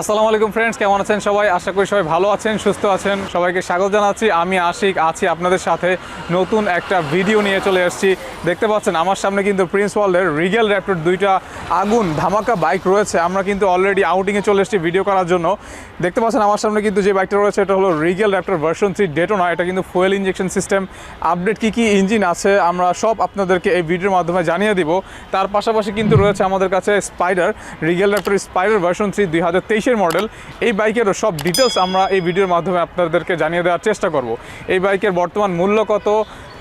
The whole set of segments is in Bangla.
আসসালামু আলাইকুম ফ্রেন্ডস কেমন আছেন সবাই? আশা করি সবাই ভালো আছেন, সুস্থ আছেন। সবাইকে স্বাগত জানাচ্ছি। আমি আশিক, আছি আপনাদের সাথে। নতুন একটা ভিডিও নিয়ে চলে এসেছি দেখতে পাচ্ছেন, আমার সামনে কিন্তু প্রিন্স ওয়ার্ল্ডের রিগেল র্যাপটর দুইটা আগুন ধামাকা বাইক রয়েছে। আমরা কিন্তু অলরেডি আউটিংয়ে চলে এসেছি ভিডিও করার জন্য। দেখতে পাচ্ছেন, আমার সামনে কিন্তু যে বাইকটা রয়েছে, এটা হলো Regal Raptor version three Daytona এটা কিন্তু ফুয়েল ইঞ্জেকশন সিস্টেম আপডেট কী কী ইঞ্জিন আছে, আমরা সব আপনাদেরকে এই ভিডিওর মাধ্যমে জানিয়ে দিব। তার পাশাপাশি কিন্তু রয়েছে আমাদের কাছে spider Regal Raptor spider version three দুই হাজার তেইশের মডেল এই বাইকেরও সব ডিটেলস আমরা এই ভিডিওর মাধ্যমে আপনাদেরকে জানিয়ে দেওয়ার চেষ্টা করব। এই বাইকের বর্তমান মূল্য কত,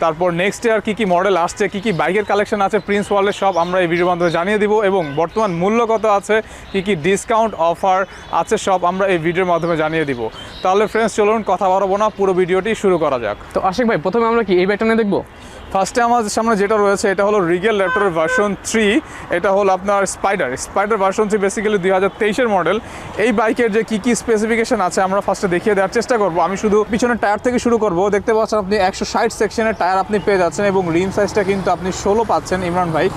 তারপর নেক্সট ইয়ার কী কী মডেল আসছে, কী কী বাইকের কালেকশন আছে প্রিন্স ওয়ার্ল্ডের সব আমরা এই ভিডিওর মাধ্যমে জানিয়ে দিব এবং বর্তমান মূল্য কত আছে, কী কী ডিসকাউন্ট অফার আছে সব আমরা এই ভিডিওর মাধ্যমে জানিয়ে দিব। তাহলে ফ্রেন্ডস চলুন কথা বাড়াবো না, পুরো ভিডিওটি শুরু করা যাক। তো আশিক ভাই, প্রথমে আমরা কি এই ব্যাগটা নিয়ে দেখব? ফার্স্টে আমাদের সামনে যেটা রয়েছে, এটা হলো রিগেল র্যাপটরের ভার্সন থ্রি এটা হলো আপনার spider spider version three basically দুই হাজার তেইশের মডেল এই বাইকের যে কী কী স্পেসিফিকেশন আছে, আমরা ফার্স্টে দেখিয়ে দেওয়ার চেষ্টা করব। আমি শুধু পিছনের টায়ার থেকে শুরু করব। দেখতে পাচ্ছেন আপনি একশো ষাট সেকশনের টায়ার আপনি পেয়ে যাচ্ছেন এবং রিম সাইজটা কিন্তু আপনি ষোলো পাচ্ছেন, ইমরান ভাই।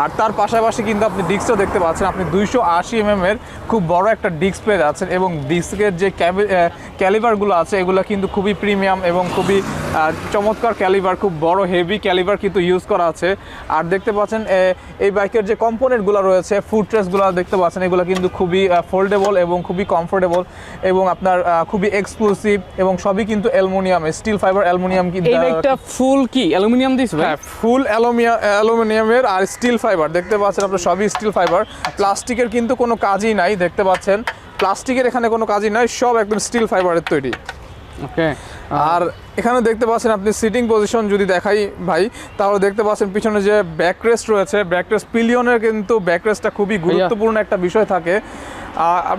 আর তার পাশাপাশি কিন্তু আপনি ডিস্কও দেখতে পাচ্ছেন, আপনি দুইশো আশি এম এর খুব বড় একটা ডিস্ক পেয়ে যাচ্ছেন এবং ডিস্কের যে ক্যালিভারগুলো আছে, এগুলো কিন্তু খুবই প্রিমিয়াম এবং খুবই চমৎকার ক্যালিভার খুব বড় হেভি ক্যালিভার কিন্তু ইউজ করা আছে। আর দেখতে পাচ্ছেন এই বাইকের যে কম্পোনেন্টগুলো রয়েছে ফুড ট্রেসগুলো দেখতে পাচ্ছেন এগুলো কিন্তু খুবই ফোল্ডেবল এবং খুবই কমফোর্টেবল এবং আপনার খুবই এক্সক্লুসিভ এবং সবই কিন্তু অ্যালুমিনিয়াম স্টিল ফাইবার অ্যালুমিনিয়াম কিন্তু এই ব্যাগটা ফুল কি? অ্যালুমিনিয়াম দিস ভাই? হ্যাঁ ফুল অ্যালুমিয়া অ্যালুমিনিয়ামের আর স্টিল ফাইবার দেখতে পাচ্ছেন আপনার সবই স্টিল ফাইবার প্লাস্টিকের কিন্তু কোনো কাজই নাই দেখতে পাচ্ছেন। প্লাস্টিকের এখানে কোনো কাজই নাই সব একদম স্টিল ফাইবারের তৈরি। ওকে আর এখানে দেখতে পাচ্ছেন আপনি সিটিং পজিশন যদি দেখাই ভাই তাহলে দেখতে পাচ্ছেন পিছনে যে ব্যাকরেস্ট রয়েছে ব্যাকরেস্ট পিলিয়নের কিন্তু ব্যাকরেস্টটা খুবই গুরুত্বপূর্ণ একটা বিষয় থাকে।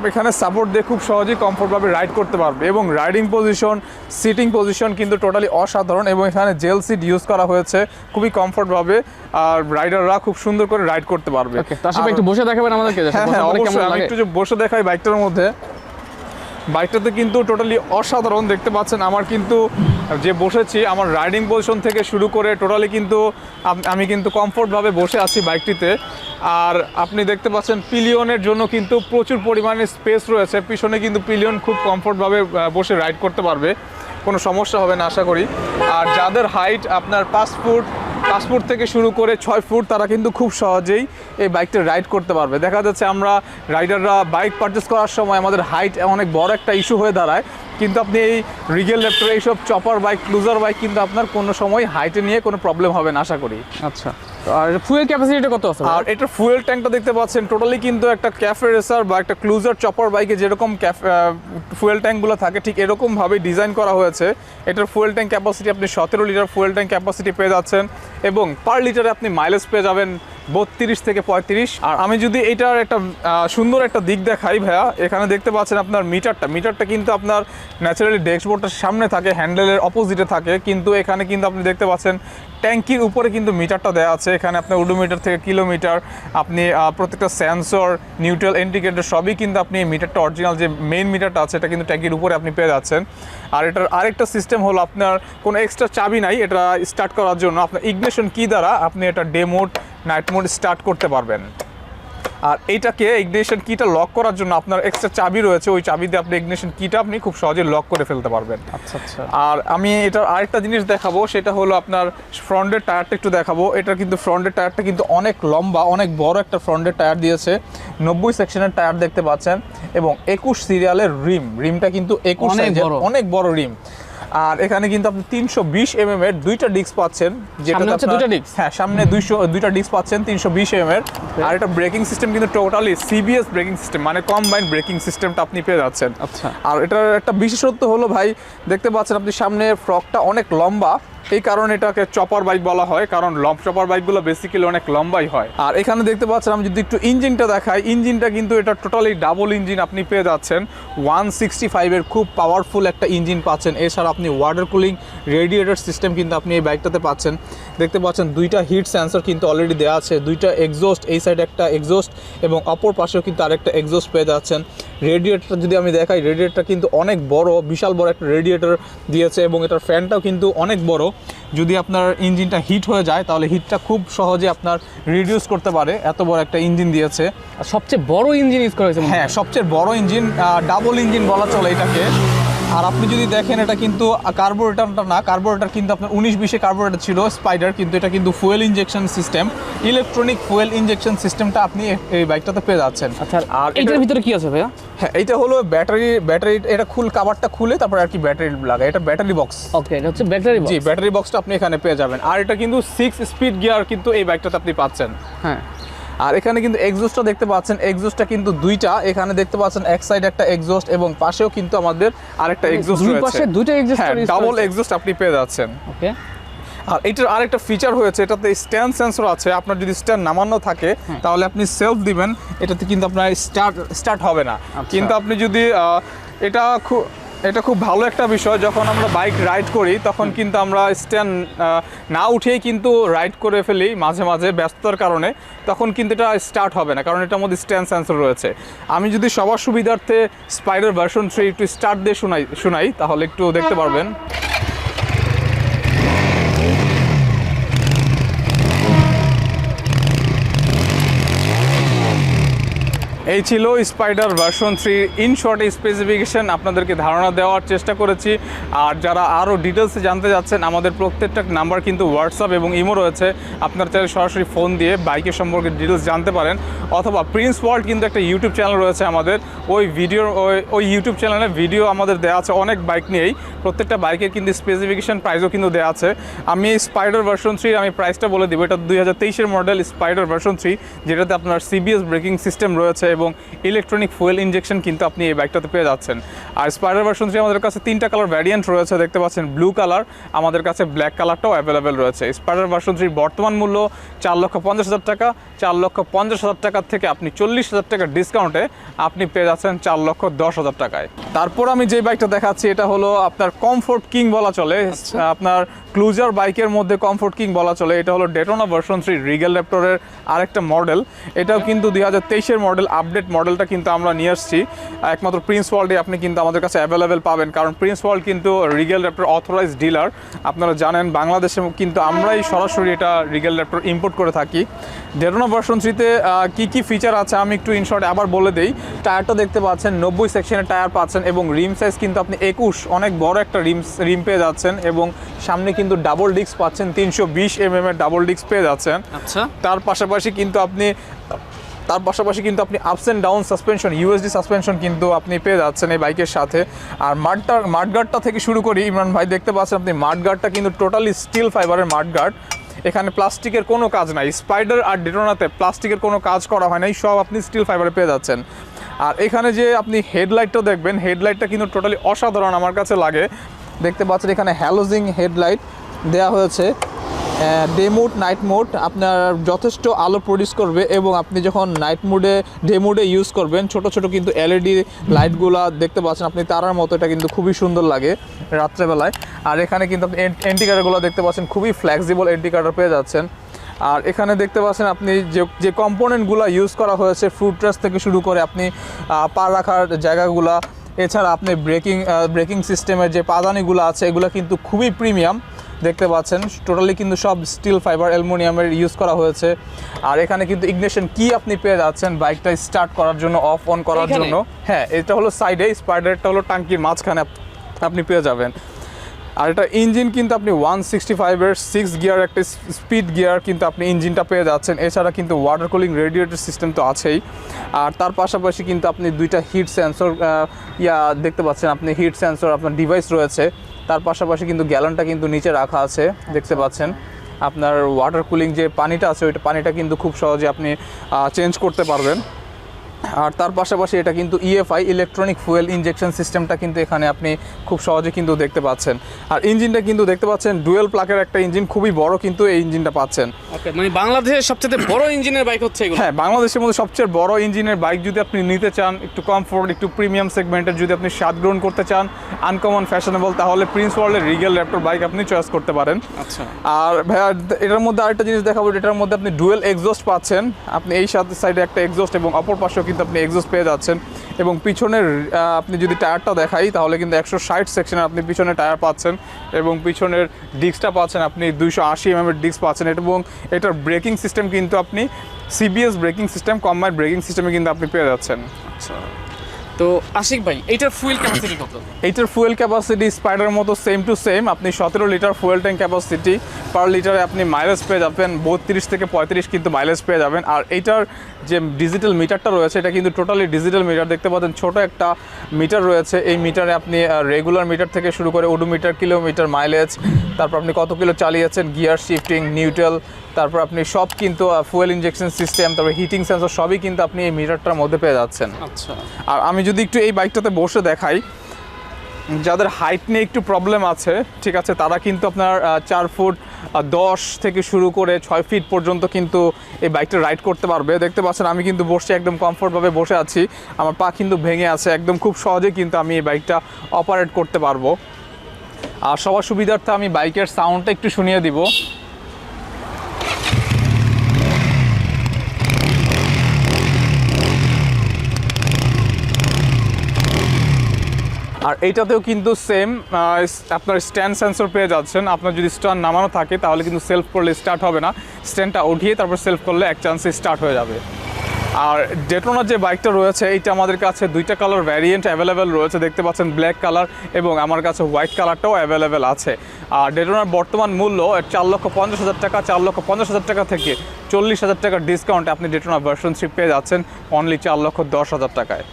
এখানে সাপোর্ট দিয়ে খুব সহজেই কমফোর্টভাবে রাইড করতে পারবে এবং রাইডিং পজিশন সিটিং পজিশন কিন্তু টোটালি অসাধারণ এবং এখানে জেল সিট ইউজ করা হয়েছে খুবই কমফোর্টভাবে আর রাইডাররা খুব সুন্দর করে রাইড করতে পারবে। একটু বসে দেখাবেন আমাদেরকে হ্যাঁ হ্যাঁ অবশ্যই আমি একটু বসে দেখাই বাইকটার মধ্যে। বাইকটাতে কিন্তু টোটালি অসাধারণ দেখতে পাচ্ছেন। আমার কিন্তু যে বসেছি, আমার রাইডিং পজিশন থেকে শুরু করে টোটালি কিন্তু আমি কিন্তু কমফোর্টভাবে বসে আছি বাইকটিতে। আর আপনি দেখতে পাচ্ছেন পিলিয়নের জন্য কিন্তু প্রচুর পরিমাণে স্পেস রয়েছে। পিছনে কিন্তু পিলিয়ন খুব কমফোর্টভাবে বসে রাইড করতে পারবে। কোনো সমস্যা হবে না, আশা করি। আর যাদের হাইট আপনার পাঁচ ফুট পাঁচ ফুট থেকে শুরু করে ছয় ফুট তারা কিন্তু খুব সহজেই এই বাইকটা রাইড করতে পারবে। দেখা যাচ্ছে আমরা রাইডাররা বাইক পারচেস করার সময় আমাদের হাইট অনেক বড় একটা ইস্যু হয়ে দাঁড়ায়। কিন্তু আপনি এই রিগেল ল্যাপটপ এইসব চপার বাইক ক্লুজার বাইক কিন্তু আপনার কোনো সময় হাইটে নিয়ে কোনো প্রবলেম হবে না, আশা করি। আচ্ছা। আর ফুয়েল ক্যাপাসিটিটা কত আছে আর এটার ফুয়েল ট্যাঙ্কটা দেখতে পাচ্ছেন টোটালি কিন্তু একটা ক্যাফে রেসার বা একটা ক্লুজার চপার বাইকে যেরকম ফুয়েল ট্যাঙ্কগুলো থাকে, ঠিক এরকমভাবেই ডিজাইন করা হয়েছে। এটার ফুয়েল ট্যাঙ্ক ক্যাপাসিটি আপনি সতেরো লিটার ফুয়েল ট্যাঙ্ক ক্যাপাসিটি পেয়ে যাচ্ছেন এবং পার লিটারে আপনি মাইলেজ পেয়ে যাবেন বত্রিশ থেকে পঁয়ত্রিশ। আর আমি যদি এটার একটা সুন্দর একটা দিক দেখাই ভাইয়া, এখানে দেখতে পাচ্ছেন আপনার মিটারটা। মিটারটা কিন্তু আপনার ন্যাচারালি ড্যাশবোর্ডটার সামনে থাকে, হ্যান্ডেলের অপোজিটে থাকে। কিন্তু এখানে কিন্তু আপনি দেখতে পাচ্ছেন, ট্যাঙ্কির উপরে কিন্তু মিটারটা দেওয়া আছে। এখানে আপনার উডোমিটার থেকে কিলোমিটার, আপনি প্রত্যেকটা সেন্সর নিউট্রাল ইন্ডিকেটর সবই কিন্তু আপনি মিটারটা অরিজিনাল যে মেইন মিটারটা আছে, এটা কিন্তু ট্যাঙ্কির উপরে আপনি পেয়ে যাচ্ছেন। আর এটার আরেকটা সিস্টেম হলো আপনার কোনো এক্সট্রা চাবি নাই, এটা স্টার্ট করার জন্য। আপনার ইগনেশন কী দ্বারা আপনি এটা day mode night mode start করতে পারবেন? আর এইটাকে ইগনিশন কিটা লক করার জন্য আপনার এক্সট্রা চাবি রয়েছে ওই চাবি দিয়ে আপনি ইগনিশন কিটা আপনি খুব সহজে লক করে ফেলতে পারবেন। আচ্ছা আচ্ছা। আর আমি এটার আরেকটা জিনিস দেখাবো সেটা হলো আপনার ফ্রন্টের টায়ারটা একটু দেখাবো। এটা কিন্তু ফ্রন্টের টায়ারটা কিন্তু অনেক লম্বা অনেক বড় একটা ফ্রন্টের টায়ার দিয়েছে। নব্বই সেকশনের টায়ার দেখতে পাচ্ছেন এবং একুশ সিরিয়ালের রিম রিমটা কিন্তু একুশ অনেক বড়। অনেক বড় রিম। আর এখানে কিন্তু আপনি তিনশো বিশ এম এম এর দুইটা ডিস্ক পাচ্ছেন আপনার- দুইটা ডিস্ক হ্যাঁ সামনে দুইশো দুইটা ডিস্ক পাচ্ছেন তিনশো বিশ এম এর। আর এটা ব্রেকিং সিস্টেম কিন্তু টোটালি সিবিএস ব্রেকিং সিস্টেম মানে কম্বাইন্ড ব্রেকিং সিস্টেমটা আপনি পেয়ে যাচ্ছেন। আচ্ছা। আর এটার একটা বিশেষত্ব হলো ভাই দেখতে পাচ্ছেন আপনি সামনে ফ্রকটা অনেক লম্বা এই কারণে এটাকে চপার বাইক বলা হয়, কারণ লম্ব চপার বাইকগুলো বেসিক্যালি অনেক লম্বাই হয়। আর এখানে দেখতে পাচ্ছেন, আমি যদি একটু ইঞ্জিনটা দেখাই ইঞ্জিনটা কিন্তু এটা টোটালি ডাবল ইঞ্জিন আপনি পেয়ে যাচ্ছেন। ওয়ান সিক্সটি ফাইভের খুব পাওয়ারফুল একটা ইঞ্জিন পাচ্ছেন। এছাড়া আপনি ওয়াটার কুলিং রেডিয়েটর সিস্টেম কিন্তু আপনি এই বাইকটাতে পাচ্ছেন। দেখতে পাচ্ছেন, দুইটা হিট সেন্সর কিন্তু অলরেডি দেওয়া আছে। দুইটা এক্সোস্ট এই সাইডে একটা এক্সস্ট এবং অপর পাশেও কিন্তু আরেকটা এক্সোস্ট পেয়ে যাচ্ছেন। রেডিয়েটরটা যদি আমি দেখাই রেডিয়েটরটা কিন্তু অনেক বড়, বিশাল বড় একটা রেডিয়েটর দিয়েছে এবং এটার ফ্যানটাও কিন্তু অনেক বড়। যদি আপনার ইঞ্জিনটা হিট হয়ে যায় তাহলে হিটটা খুব সহজে আপনার রিডিউস করতে পারে। এত বড় একটা ইঞ্জিন দিয়েছে। আর সবচেয়ে বড় ইঞ্জিন ইউজ করা হয়েছে হ্যাঁ সবচেয়ে বড় ইঞ্জিন ডাবল ইঞ্জিন বলা চলে এটাকে। আর আপনি যদি দেখেন এটা কিন্তু কার্বোরেটারটা না কার্বোরেটার কিন্তু আপনার উনিশ বিশে কার্বোরেটার ছিল স্পাইডার কিন্তু এটা কিন্তু fuel injection system electronic fuel injection সিস্টেমটা আপনি এই বাইকটাতে পেয়ে যাচ্ছেন। আচ্ছা আর এটার- এটার ভিতরে কি আছে ভাইয়া? হ্যাঁ এইটা হলো ব্যাটারি ব্যাটারি এটা খুল কাভারটা খুলে তারপর আর কি ব্যাটারি লাগে এটা ব্যাটারি বক্স ওকে এটা হচ্ছে ব্যাটারি বক্স জি ব্যাটারি বক্সটা আপনি এখানে পেয়ে যাবেন। আর এটা কিন্তু সিক্স স্পিড গিয়ার কিন্তু এই বাইকটাতে আপনি পাচ্ছেন। হ্যাঁ। আর এখানে কিন্তু এক্সজস্টটা দেখতে পাচ্ছেন এক্সোস্টটা কিন্তু দুইটা। এখানে দেখতে পাচ্ছেন এক সাইড একটা এক্সজস্ট এবং পাশেও কিন্তু আমাদের আরেকটা এক্সজস্ট দুই রয়েছে। পাশে দুইটা হ্যাঁ ডাবল এক্সোস্ট আপনি পেয়ে যাচ্ছেন। ওকে। আর এটার আরেকটা ফিচার হয়েছে এটাতে স্ট্যান্ড সেন্সর আছে আপনার যদি স্ট্যান্ড নামানো থাকে হ্যাঁ। তাহলে আপনি সেলফ দিবেন এটাতে কিন্তু আপনার স্টার্ট স্টার্ট হবে না। আচ্ছা। কিন্তু আপনি যদি এটা খুব এটা খুব ভালো একটা বিষয় যখন আমরা বাইক রাইড করি তখন কিন্তু আমরা স্ট্যান্ড না উঠেই কিন্তু রাইড করে ফেলি মাঝে মাঝে ব্যস্ততার কারণে তখন কিন্তু এটা স্টার্ট হবে না কারণ এটার মধ্যে স্ট্যান্ড সেন্সর রয়েছে। আমি যদি সবার সুবিধার্থে স্পাইডার ভার্সন থ্রি একটু স্টার্ট দিয়ে শোনাই শোনাই তাহলে একটু দেখতে পারবেন। এই ছিল spider version three in short specification আপনাদেরকে ধারণা দেওয়ার চেষ্টা করেছি। আর যারা আরও ডিটেলসে জানতে যাচ্ছেন, আমাদের প্রত্যেকটা নাম্বার কিন্তু হোয়াটসঅ্যাপ এবং ইমো রয়েছে। আপনার চাইলে সরাসরি ফোন দিয়ে বাইকের সম্পর্কে ডিটেলস জানতে পারেন। অথবা প্রিন্স ওয়ার্ল্ড কিন্তু একটা ইউটিউব চ্যানেল রয়েছে আমাদের। ওই ভিডিও ওই ওই ইউটিউব চ্যানেলে ভিডিও আমাদের দেওয়া আছে অনেক বাইক নিয়েই। প্রত্যেকটা বাইকের কিন্তু স্পেসিফিকেশন প্রাইসও কিন্তু দেওয়া আছে। আমি স্পাইডার ভার্সন থ্রি আমি প্রাইসটা বলে দিব। এটা দুই হাজার তেইশের মডেল স্পাইডার ভার্সন থ্রি যেটাতে আপনার সিবিএস ব্রেকিং সিস্টেম রয়েছে এবং ইলেকট্রনিক ফুয়েল ইঞ্জেকশন কিন্তু আপনি এই বাইকটাতে পেয়ে যাচ্ছেন। আর স্পাইডার ভার্সন থ্রি আমাদের কাছে তিনটা কালার ভ্যারিয়েন্ট রয়েছে দেখতে পাচ্ছেন ব্লু কালার আমাদের কাছে ব্ল্যাক কালারটাও অ্যাভেলেবেল রয়েছে। স্পাইডার ভার্সন থ্রির বর্তমান মূল্য চার লক্ষ পঞ্চাশ হাজার টাকা চার লক্ষ পঞ্চাশ হাজার টাকা থেকে আপনি চল্লিশ হাজার টাকা ডিসকাউন্টে আপনি পেয়ে যাচ্ছেন চার লক্ষ দশ হাজার টাকায়। তারপর আমি যে বাইকটা দেখাচ্ছি এটা হলো আপনার কমফোর্ট কিং বলা চলে। আপনার ক্লুজার বাইকের মধ্যে কমফোর্ট কিং বলা চলে। এটা হলো ডেটোনা ভার্সন থ্রি রিগেল র্যাপটরের আরেকটা মডেল এটাও কিন্তু দুই হাজার তেইশের মডেল আপডেট মডেলটা কিন্তু আমরা নিয়ে আসছি। একমাত্র প্রিন্স ওয়ার্ল্ডে আপনি কিন্তু আমাদের কাছে অ্যাভেলেবেল পাবেন, কারণ প্রিন্স ওয়ার্ল্ড কিন্তু রিগেল র্যাপটর অথরাইজ ডিলার আপনারা জানেন, বাংলাদেশে কিন্তু আমরাই সরাসরি এটা রিগেল র্যাপটর ইম্পোর্ট করে থাকি। ডেটোনা ভার্সন থ্রিতে কী কী ফিচার আছে আমি একটু ইনশর্টে আবার বলে দিই। টায়ারটা দেখতে পাচ্ছেন, নব্বই সেকশনের টায়ার পাচ্ছেন এবং রিম সাইজ কিন্তু আপনি একুশ, অনেক বড় একটা রিম রিম পেয়ে যাচ্ছেন এবং সামনে কিন্তু ডাবল ডিস্ক পাচ্ছেন তিনশো বিশ এম এর ডাবল ডিস্ক পেয়ে যাচ্ছেন। আচ্ছা। তার পাশাপাশি কিন্তু আপনি তার পাশাপাশি কিন্তু আপনি ups and down suspension USD suspension কিন্তু আপনি পেয়ে যাচ্ছেন এই বাইকের সাথে। আর মাঠটা মাঠগার্ডটা থেকে শুরু করি ইমরান ভাই দেখতে পাচ্ছেন আপনি মাঠগার্ডটা কিন্তু টোটালি স্টিল ফাইবারের মাঠগার্ড এখানে প্লাস্টিকের কোনো কাজ নাই স্পাইডার আর ডেটোনাতে প্লাস্টিকের কোনো কাজ করা হয় নাই সব আপনি স্টিল ফাইবারে পেয়ে যাচ্ছেন। আর এখানে যে আপনি হেডলাইটটা দেখবেন হেডলাইটটা কিন্তু টোটালি অসাধারণ আমার কাছে লাগে। দেখতে পাচ্ছেন এখানে হ্যালোজিং হেডলাইট দেওয়া হয়েছে। ডে মোড নাইট মোড আপনার যথেষ্ট আলো প্রডিউস করবে এবং আপনি যখন নাইট মোডে ডে মোডে ইউজ করবেন, ছোট ছোট কিন্তু এলইডি লাইটগুলা দেখতে পাচ্ছেন আপনি, তারার মতো এটা কিন্তু খুবই সুন্দর লাগে রাত্রেবেলায়। আর এখানে কিন্তু আপনি এন্টিকাটারগুলো দেখতে পাচ্ছেন, খুবই ফ্লেক্সিবল এন্টিকাটার পেয়ে যাচ্ছেন। আর এখানে দেখতে পাচ্ছেন আপনি যে যে কম্পোনেন্টগুলো ইউজ করা হয়েছে ফ্রুট থেকে শুরু করে আপনি পা রাখার জায়গাগুলা এছাড়া আপনি ব্রেকিং ব্রেকিং সিস্টেমের যে পাদানিগুলো আছে এগুলো কিন্তু খুবই প্রিমিয়াম। দেখতে পাচ্ছেন টোটালি কিন্তু সব স্টিল ফাইবার অ্যালুমিনিয়ামের ইউজ করা হয়েছে। আর এখানে কিন্তু ইগনেশন কি আপনি পেয়ে যাচ্ছেন বাইকটা স্টার্ট করার জন্য অফ অন করার জন্য। হ্যাঁ এটা হলো সাইডে স্পাইডারটা হলো টাঙ্কির মাঝখানে আপনি পেয়ে যাবেন। আর এটা ইঞ্জিন কিন্তু আপনি ওয়ান সিক্সটি ফাইভের সিক্স গিয়ার একটা স্পিড গিয়ার কিন্তু আপনি ইঞ্জিনটা পেয়ে যাচ্ছেন। এছাড়া কিন্তু ওয়াটার কুলিং রেডিয়েটর সিস্টেম তো আছেই। আর তার পাশাপাশি কিন্তু আপনি দুইটা হিট সেন্সর ইয়া, দেখতে পাচ্ছেন আপনি হিট সেন্সর আপনার ডিভাইস রয়েছে। তার পাশাপাশি কিন্তু গ্যালনটা কিন্তু নিচে রাখা আছে, দেখতে পাচ্ছেন। আপনার ওয়াটার কুলিং যে পানিটা আছে, ওইটা পানিটা কিন্তু খুব সহজে আপনি চেঞ্জ করতে পারবেন। আর তার পাশাপাশি এটা কিন্তু ইএফআই ইলেকট্রনিক ফুয়েল ইনজেকশন সিস্টেমটা কিন্তু এখানে আপনি খুব সহজে কিন্তু দেখতে পাচ্ছেন। আর ইঞ্জিনটা কিন্তু দেখতে পাচ্ছেন ডুয়েল প্লাকের একটা ইঞ্জিন খুবই বড় কিন্তু এই ইঞ্জিনটা পাচ্ছেন। মানে বাংলাদেশের সবচেয়ে বড় ইঞ্জিনের বাইক হচ্ছে হ্যাঁ বাংলাদেশের মধ্যে সবচেয়ে বড় ইঞ্জিনের বাইক যদি আপনি নিতে চান একটু কমফোর্ট একটু প্রিমিয়াম সেগমেন্টের যদি আপনি স্বাদ গ্রহণ করতে চান আনকমন ফ্যাশনেবল তাহলে প্রিন্স ওয়ার্ল্ডের রিগেল র্যাপটর বাইক আপনি চয়েস করতে পারেন। আচ্ছা। আর ভাইয়া এটার মধ্যে আরেকটা জিনিস দেখাবো এটার মধ্যে আপনি ডুয়েল এক্সস্ট পাচ্ছেন। আপনি এই সাথে সাইডে একটা এক্সস্ট এবং অপর পাশেও কিন্তু আপনি এক্সস্ট পেয়ে যাচ্ছেন। এবং পিছনের আপনি যদি টায়ারটা দেখাই, তাহলে কিন্তু একশো ষাট সেকশনে আপনি পিছনে টায়ার পাচ্ছেন এবং পিছনের ডিস্কটা পাচ্ছেন আপনি দুইশো আশি এম এমের ডিস্ক পাচ্ছেন। এবং এটার ব্রেকিং সিস্টেম কিন্তু আপনি CBS braking system combined braking সিস্টেমে কিন্তু আপনি পেয়ে যাচ্ছেন। আচ্ছা। তো আশিক ভাই, এইটার ফুয়েল ক্যাপাসিটি কত? এইটার ফুয়েল ক্যাপাসিটি স্পাইডার মতো সেম টু সেম আপনি সতেরো litre fuel tank capacity per লিটারে আপনি মাইলেজ পেয়ে যাবেন। বত্রিশ থেকে পঁয়ত্রিশ কিন্তু মাইলেজ পেয়ে যাবেন। আর এইটার যে ডিজিটাল মিটারটা রয়েছে, এটা কিন্তু টোটালি ডিজিটাল মিটার দেখতে পাচ্ছেন, ছোট একটা মিটার রয়েছে। এই মিটারে আপনি রেগুলার মিটার থেকে শুরু করে ওডোমিটার কিলোমিটার মাইলেজ তারপর আপনি কত কিলো চালিয়েছেন গিয়ার শিফটিং নিউট্রাল তারপর আপনি সব কিন্তু ফুয়েল ইঞ্জেকশন সিস্টেম তারপর হিটিং সেন্সর সবই কিন্তু আপনি এই মিটারটার মধ্যে পেয়ে যাচ্ছেন। আচ্ছা। আর আমি যদি একটু এই বাইকটাতে বসে দেখাই যাদের হাইট নিয়ে একটু প্রবলেম আছে ঠিক আছে তারা কিন্তু আপনার চার ফুট দশ থেকে শুরু করে ছয় ফিট পর্যন্ত কিন্তু এই বাইকটা রাইড করতে পারবে। দেখতে পাচ্ছেন আমি কিন্তু বসে একদম কমফোর্টভাবে বসে আছি। আমার পা কিন্তু ভেঙে আছে একদম খুব সহজে কিন্তু আমি এই বাইকটা অপারেট করতে পারব। আর সবার সুবিধার্থে আমি বাইকের সাউন্ডটা একটু শুনিয়ে দিব। আর এইটাতেও কিন্তু সেম আপনার স্ট্যান্ড সেন্সর পেয়ে যাচ্ছেন। আপনার যদি স্ট্যান্ড নামানো থাকে, তাহলে কিন্তু সেলফ করলে স্টার্ট হবে না। স্ট্যান্ডটা উঠিয়ে তারপর সেলফ করলে এক চান্সে স্টার্ট হয়ে যাবে। আর ডেটোনার যে বাইকটা রয়েছে, এইটা আমাদের কাছে দুইটা কালার ভ্যারিয়েন্ট অ্যাভেলেবেল রয়েছে। দেখতে পাচ্ছেন ব্ল্যাক কালার এবং আমার কাছে হোয়াইট কালারটাও অ্যাভেলেবেল আছে। আর ডেটোনার বর্তমান মূল্য চার লক্ষ পঞ্চাশ হাজার টাকা, চার লক্ষ পঞ্চাশ হাজার টাকা থেকে চল্লিশ হাজার টাকার ডিসকাউন্টে আপনি ডেটোনা ভার্সন পেয়ে যাচ্ছেন। অনলি চার লক্ষ দশ হাজার টাকায়।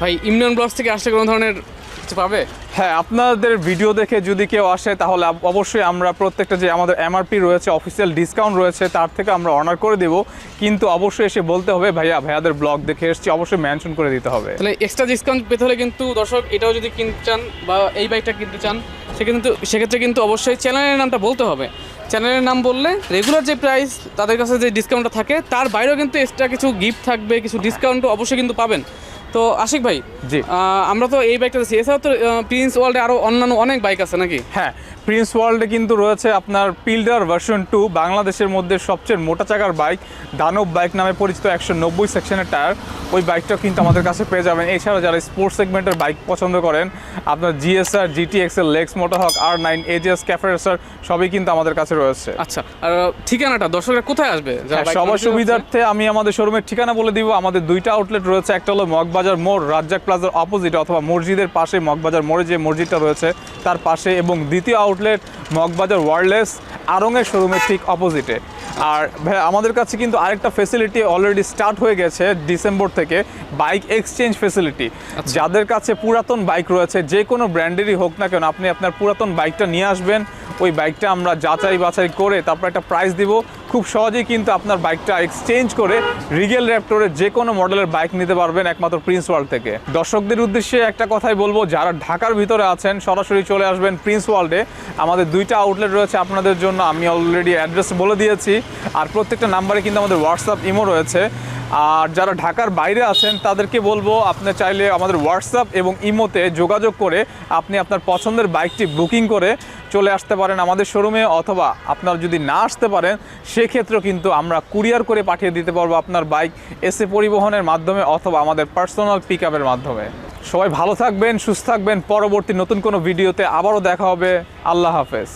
ভাই ইমরান ব্লগস থেকে আসলে কোনো ধরনের কিছু পাবে? হ্যাঁ আপনাদের ভিডিও দেখে যদি কেউ আসে তাহলে অবশ্যই আমরা প্রত্যেকটা যে আমাদের এমআরপি রয়েছে অফিসিয়াল ডিসকাউন্ট রয়েছে তার থেকে আমরা অনার করে দেব। কিন্তু অবশ্যই এসে বলতে হবে ভাইয়া ভাইয়াদের ব্লগ দেখে এসেছি অবশ্যই মেনশন করে দিতে হবে। তাহলে এক্সট্রা ডিসকাউন্ট পেতে হলে কিন্তু দর্শক এটাও যদি কিনতে চান বা এই বাইকটা কিনতে চান সেক্ষেত্রে সেক্ষেত্রে কিন্তু অবশ্যই চ্যানেলের নামটা বলতে হবে। চ্যানেলের নাম বললে রেগুলার যে প্রাইস তাদের কাছে যে ডিসকাউন্টটা থাকে তার বাইরেও কিন্তু এক্সট্রা কিছু গিফট থাকবে কিছু ডিসকাউন্টও অবশ্যই কিন্তু পাবেন। তো আশিক ভাই জি। আমরা তো এই বাইকটা দেখছি এছাড়াও তো প্রিন্স ওয়ার্ল্ডে আরও অন্যান্য অনেক বাইক আছে নাকি? হ্যাঁ প্রিন্স ওয়ার্ল্ডে কিন্তু রয়েছে আপনার পিল্ডার ভার্সন টু বাংলাদেশের মধ্যে সবচেয়ে মোটা চাকার বাইক দানব বাইক নামে পরিচিত একশো নব্বই সেকশনের টায়ার ওই বাইকটাও কিন্তু আমাদের কাছে পেয়ে যাবেন। এছাড়া যারা স্পোর্টস সেগমেন্টের বাইক পছন্দ করেন আপনার GSR GT Excel Lex Motohawk R nine AGS ক্যাফেসার সবই কিন্তু আমাদের কাছে রয়েছে। আচ্ছা আর ঠিকানাটা দর্শকরা কোথায় আসবে? হ্যাঁ, সবার সুবিধার্থে আমি আমাদের শোরুমের ঠিকানা বলে দিব। আমাদের দুইটা আউটলেট রয়েছে একটা হলো মগবাজার মোড় রাজ্জাক প্লাজার অপোজিট অথবা মসজিদের পাশে মগবাজার মোড়ে যে মসজিদটা রয়েছে তার পাশে এবং দ্বিতীয় আউটলেট মগবাজার ওয়ারলেস আরঙের শোরুমের ঠিক অপোজিটে আর আমাদের কাছে কিন্তু আরেকটা ফেসিলিটি অলরেডি স্টার্ট হয়ে গেছে ডিসেম্বর থেকে বাইক এক্সচেঞ্জ ফেসিলিটি যাদের কাছে পুরাতন বাইক রয়েছে যে কোনো ব্র্যান্ডেরই হোক না কেন আপনি আপনার পুরাতন বাইকটা নিয়ে আসবেন ওই বাইকটা আমরা যাচাই বাছাই করে তারপর একটা প্রাইস দিব। খুব সহজেই কিন্তু আপনার বাইকটা এক্সচেঞ্জ করে রিগেল র্যাপটোরের যে কোনো মডেলের বাইক নিতে পারবেন একমাত্র প্রিন্স ওয়ার্ল্ড থেকে। দর্শকদের উদ্দেশ্যে একটা কথাই বলব, যারা ঢাকার ভিতরে আছেন, সরাসরি চলে আসবেন প্রিন্স ওয়ার্ল্ডে আমাদের দুইটা আউটলেট রয়েছে আপনাদের জন্য, আমি অলরেডি অ্যাড্রেস বলে দিয়েছি। আর প্রত্যেকটা নাম্বারে কিন্তু আমাদের হোয়াটসঅ্যাপ ইমো রয়েছে। আর যারা ঢাকার বাইরে আছেন, তাদেরকে বলব আপনি চাইলে আমাদের হোয়াটসঅ্যাপ এবং ইমোতে যোগাযোগ করে আপনি আপনার পছন্দের বাইকটি বুকিং করে চলে আসতে পারেন আমাদের শোরুমে অথবা আপনার যদি না আসতে পারেন, সেক্ষেত্রেও কিন্তু আমরা কুরিয়ার করে পাঠিয়ে দিতে পারব আপনার বাইক এসে পরিবহনের মাধ্যমে অথবা আমাদের পার্সোনাল পিক মাধ্যমে। সবাই ভালো থাকবেন, সুস্থ থাকবেন। পরবর্তী নতুন কোনো ভিডিওতে আবারও দেখা হবে। আল্লাহ হাফেজ।